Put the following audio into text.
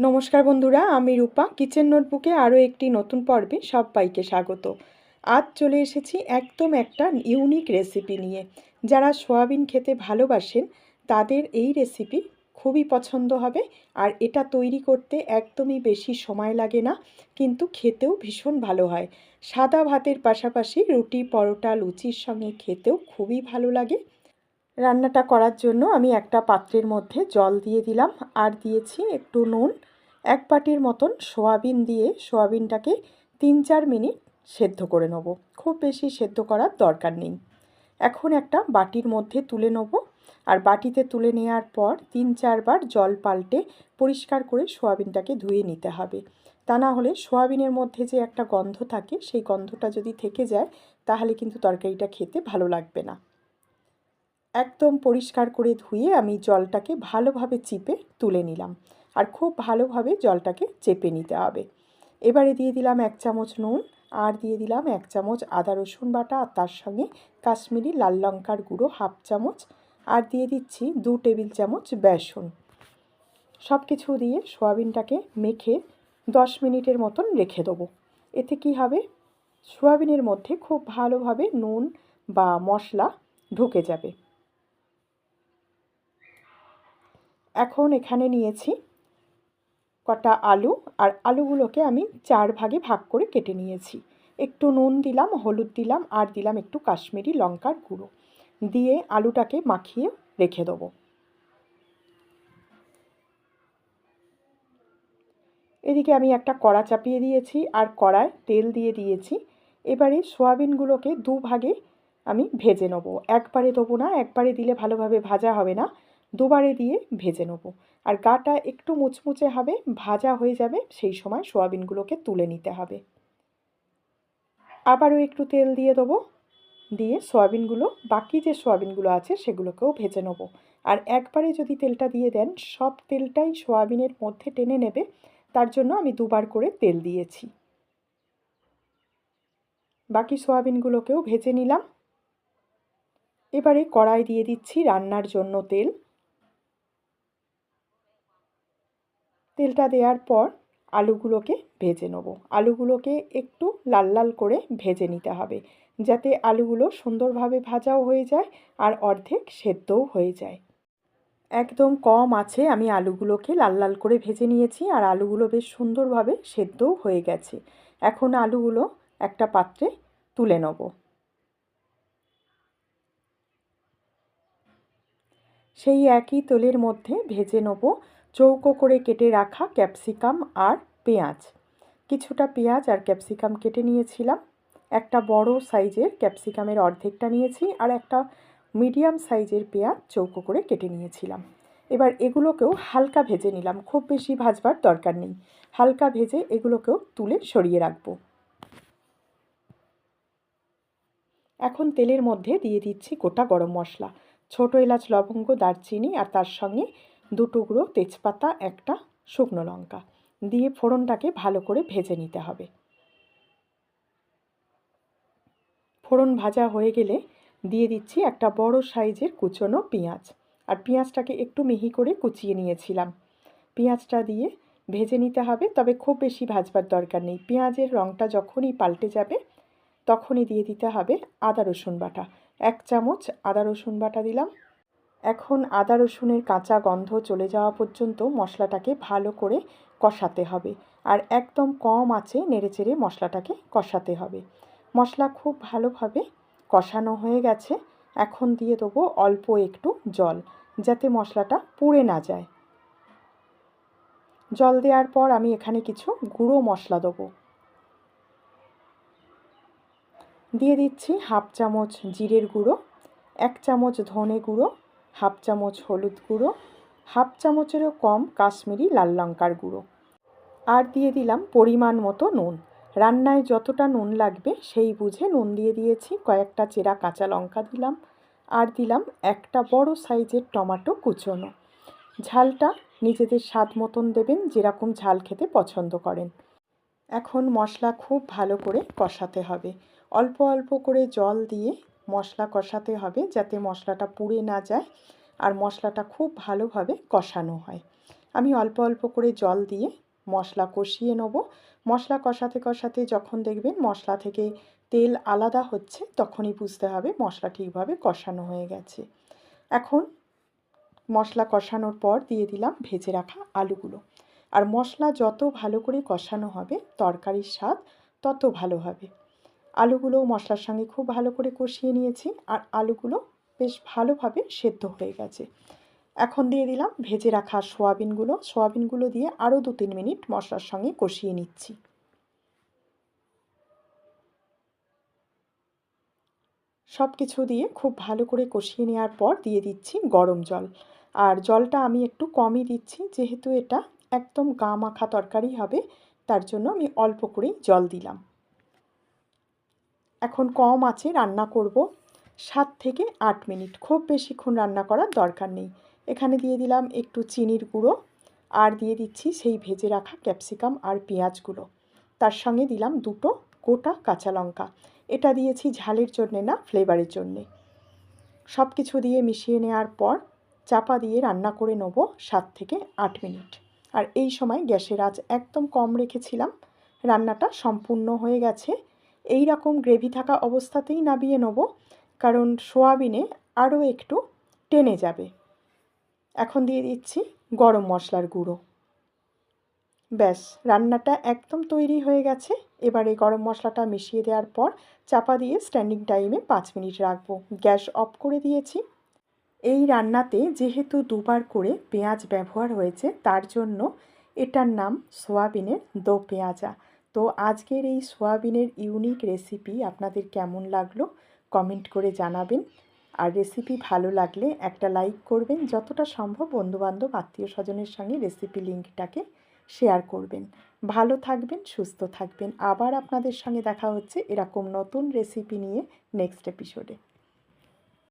নমস্কার বন্ধুরা, আমি রূপা। কিচেন নোটবুকে আরও একটি নতুন পর্বে সবাইকে স্বাগত। আজ চলে এসেছি একদম একটা ইউনিক রেসিপি নিয়ে। যারা সোয়াবিন খেতে ভালোবাসেন, তাদের এই রেসিপি খুবই পছন্দ হবে। আর এটা তৈরি করতে একদমই বেশি সময় লাগে না, কিন্তু খেতেও ভীষণ ভালো হয়। সাদা ভাতের পাশাপাশি রুটি, পরোটা, লুচির সঙ্গে খেতেও খুবই ভালো লাগে। রান্নাটা করার জন্য আমি একটা পাত্রের মধ্যে জল দিয়ে দিলাম। আর দিয়েছি একটু নুন। এক বাটির মতন সোয়াবিন দিয়ে সোয়াবিনটাকে তিন চার মিনিট সেদ্ধ করে নেব। খুব বেশি সেদ্ধ করার দরকার নেই। এখন একটা বাটির মধ্যে তুলে নেব আর বাটিতে তুলে নেওয়ার পর তিন চারবার জল পাল্টে পরিষ্কার করে সোয়াবিনটাকে ধুয়ে নিতে হবে। তা না হলে সোয়াবিনের মধ্যে যে একটা গন্ধ থাকে, সেই গন্ধটা যদি থেকে যায়, তাহলে কিন্তু তরকারিটা খেতে ভালো লাগবে না। একদম পরিষ্কার করে ধুয়ে আমি জলটাকে ভালোভাবে চিপে তুলে নিলাম। আর খুব ভালোভাবে জলটাকে চেপে নিতে হবে। এবারে দিয়ে দিলাম এক চামচ নুন আর দিয়ে দিলাম এক চামচ আদা রসুন বাটা আর তার সঙ্গে কাশ্মীরি লাল লঙ্কার গুঁড়ো হাফ চামচ আর দিয়ে দিচ্ছি দু টেবিল চামচ বেসন। সব কিছু দিয়ে সোয়াবিনটাকে মেখে দশ মিনিটের মতন রেখে দেবো। এতে কি হবে? সোয়াবিনের মধ্যে খুব ভালোভাবে নুন বা মশলা ঢুকে যাবে। এখন এখানে নিয়েছি কটা আলু আর আলুগুলোকে আমি চার ভাগে ভাগ করে কেটে নিয়েছি। একটু নুন দিলাম, হলুদ দিলাম আর দিলাম একটু কাশ্মীরি লঙ্কার গুঁড়ো। দিয়ে আলুটাকে মাখিয়ে রেখে দেবো। এদিকে আমি একটা কড়া চাপিয়ে দিয়েছি আর কড়ায় তেল দিয়ে দিয়েছি। এবারে সোয়াবিনগুলোকে দু ভাগে আমি ভেজে নেব। একবারে দেবো না, একবারে দিলে ভালোভাবে ভাজা হবে না। দুবারে দিয়ে ভেজে নেব। আর গাটা একটু মুচমুচে হবে, ভাজা হয়ে যাবে, সেই সময় সোয়াবিনগুলোকে তুলে নিতে হবে। আবারও একটু তেল দিয়ে দেবো। দিয়ে সয়াবিনগুলো, বাকি যে সয়াবিনগুলো আছে সেগুলোকেও ভেজে নেব। আর একবারে যদি তেলটা দিয়ে দেন, সব তেলটাই সোয়াবিনের মধ্যে টেনে নেবে। তার জন্য আমি দুবার করে তেল দিয়েছি। বাকি সোয়াবিনগুলোকেও ভেজে নিলাম। এবারে কড়াই দিয়ে দিচ্ছি রান্নার জন্য তেল। তেলটা দেওয়ার পর আলুগুলোকে ভেজে নেব। আলুগুলোকে একটু লাল লাল করে ভেজে নিতে হবে যাতে আলুগুলো সুন্দরভাবে ভাজাও হয়ে যায় আর অর্ধেক সেদ্ধও হয়ে যায়। একদম কম আছে, আমি আলুগুলোকে লাল লাল করে ভেজে নিয়েছি আর আলুগুলো বেশ সুন্দরভাবে সেদ্ধও হয়ে গেছে। এখন আলুগুলো একটা পাত্রে তুলে নেব। সেই একই তেলের মধ্যে ভেজে নেব চৌকো করে কেটে রাখা ক্যাপসিকাম আর পেঁয়াজ। কিছুটা পেঁয়াজ আর ক্যাপসিকাম কেটে নিয়েছিলাম। একটা বড় সাইজের ক্যাপসিকামের অর্ধেকটা নিয়েছি আর একটা মিডিয়াম সাইজের পেঁয়াজ চৌকো করে কেটে নিয়েছিলাম। এবার এগুলোকেও হালকা ভেজে নিলাম, খুব বেশি ভাজবার দরকার নেই। হালকা ভেজে এগুলোকেও তুলে সরিয়ে রাখব। এখন তেলের মধ্যে দিয়ে দিচ্ছি গোটা গরম মশলা। ছোটো এলাচ, লবঙ্গ, দারচিনি আর তার সঙ্গে দু টুকরো তেজপাতা, একটা শুকনো লঙ্কা দিয়ে ফোড়নটাকে ভালো করে ভেজে নিতে হবে। ফোড়ন ভাজা হয়ে গেলে দিয়ে দিচ্ছি একটা বড় সাইজের কুচনো পেঁয়াজ। আর পেঁয়াজটাকে একটু মিহি করে কুচিয়ে নিয়েছিলাম। পেঁয়াজটা দিয়ে ভেজে নিতে হবে, তবে খুব বেশি ভাজবার দরকার নেই। পেঁয়াজের রঙটা যখনই পাল্টে যাবে, তখনই দিয়ে দিতে হবে আদা রসুন বাটা। এক চামচ আদা রসুন বাটা দিলাম। এখন আদা রসুনের কাঁচা গন্ধ চলে যাওয়া পর্যন্ত মশলাটাকে ভালো করে কষাতে হবে। আর একদম কম আছে নেড়েচেড়ে মশলাটাকে কষাতে হবে। মশলা খুব ভালোভাবে কষানো হয়ে গেছে। এখন দিয়ে দেবো অল্প একটু জল, যাতে মশলাটা পুড়ে না যায়। জল দেওয়ার পর আমি এখানে কিছু গুঁড়ো মশলা দেবো। দিয়ে দিচ্ছি হাফ চামচ জিরের গুঁড়ো, এক চামচ ধনে গুঁড়ো হাফ চামচ হলুদ গুঁড়ো, হাফ চামচেরও কম কাশ্মীরি লাল লঙ্কার গুঁড়ো। আর দিয়ে দিলাম পরিমাণ মতো নুন। রান্নায় যতটা নুন লাগবে সেই বুঝে নুন দিয়ে দিয়েছি, কয়েকটা চেরা কাঁচা লঙ্কা দিলাম। আর দিলাম একটা বড় সাইজের টমাটো কুচোনো। ঝালটা নিজেদের স্বাদ মতন দেবেন, যেরকম ঝাল খেতে পছন্দ করেন। এখন মশলা খুব ভালো করে কষাতে হবে। অল্প অল্প করে জল দিয়ে মশলা কষাতে হবে যাতে মশলাটা পুড়ে না যায় আর মশলাটা খুব ভালোভাবে কষানো হয়। আমি অল্প অল্প করে জল দিয়ে মশলা কষিয়ে নেব। মশলা কষাতে কষাতে যখন দেখবেন মশলা থেকে তেল আলাদা হচ্ছে তখনই বুঝতে হবে মশলা ঠিকভাবে কষানো হয়ে গেছে। এখন মশলা কষানোর পর দিয়ে দিলাম ভেজে রাখা আলুগুলো। আর মশলা যত ভালো করে কষানো হবে, তরকারির স্বাদ তত ভালো হবে। আলুগুলো মশলার সঙ্গে খুব ভালো করে কষিয়ে নিয়েছি আর আলুগুলো বেশ ভালোভাবে সেদ্ধ হয়ে গেছে। এখন দিয়ে দিলাম ভেজে রাখা সোয়াবিনগুলো। সোয়াবিনগুলো দিয়ে আরও দু তিন মিনিট মশলার সঙ্গে কষিয়ে নিচ্ছি। সব কিছু দিয়ে খুব ভালো করে কষিয়ে নেওয়ার পর দিয়ে দিচ্ছি গরম জল। আর জলটা আমি একটু কমই দিচ্ছি, যেহেতু এটা একদম গা মাখা তরকারি হবে, তার জন্য আমি অল্প করেই জল দিলাম। এখন কম আছে, রান্না করব। সাত থেকে আট মিনিট, খুব বেশিক্ষণ রান্না করার দরকার নেই। এখানে দিয়ে দিলাম একটু চিনির গুঁড়ো, আর দিয়ে দিচ্ছি সেই ভেজে রাখা ক্যাপসিকাম আর পেঁয়াজগুলো। তার সঙ্গে দিলাম দুটো গোটা কাঁচা লঙ্কা। এটা দিয়েছি ঝালের জন্যে না, ফ্লেভারের জন্যে। সব কিছু দিয়ে মিশিয়ে নেওয়ার পর চাপা দিয়ে রান্না করে নেব সাত থেকে আট মিনিট। আর এই সময় গ্যাসের আঁচ একদম কম রেখেছিলাম। রান্নাটা সম্পূর্ণ হয়ে গেছে। এই রকম গ্রেভি থাকা অবস্থাতেই নাবিয়ে নেব, কারণ সোয়াবিনে আরও একটু টেনে যাবে। এখন দিয়ে দিচ্ছি গরম মশলার গুঁড়ো। ব্যাস, রান্নাটা একদম তৈরি হয়ে গেছে। এবারে গরম মশলাটা মিশিয়ে দেওয়ার পর চাপা দিয়ে স্ট্যান্ডিং টাইমে পাঁচ মিনিট রাখব। গ্যাস অফ করে দিয়েছি। এই রান্নাতে যেহেতু দুবার করে পেঁয়াজ ব্যবহার হয়েছে, তার জন্য এটার নাম সোয়াবিনের দো পেঁয়াজা। তো আজকের এই সোয়াবিনের ইউনিক রেসিপি আপনাদের কেমন লাগল কমেন্ট করে জানাবেন। আর রেসিপি ভালো লাগলে একটা লাইক করবেন, যতটা সম্ভব বন্ধুবান্ধব আত্মীয় স্বজনের সঙ্গে রেসিপি লিঙ্কটাকে শেয়ার করবেন। ভালো থাকবেন, সুস্থ থাকবেন। আবার আপনাদের সঙ্গে দেখা হচ্ছে এরকম নতুন রেসিপি নিয়ে নেক্সট এপিসোডে